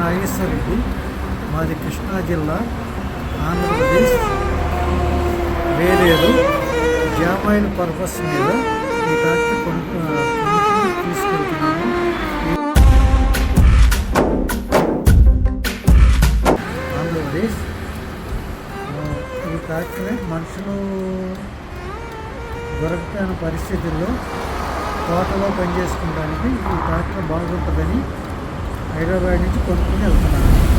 నాగేశ్వరికి మాది కృష్ణా జిల్లా ఆంధ్రప్రదేశ్. వేరేరు జామాయిల్ పర్పస్ మీద ఈ ట్రాక్టర్ కొనుక్కు తీసుకెళ్తున్నాము. ఆంధ్రప్రదేశ్. ఈ ట్రాక్టర్ మనుషులు దొరకని పరిస్థితుల్లో తోటలో పనిచేసుకోవడానికి ఈ ట్రాక్టర్ బాగుంటుందని హైదరాబాద్ నుంచి కొనుక్కుని వెళ్తున్నాను.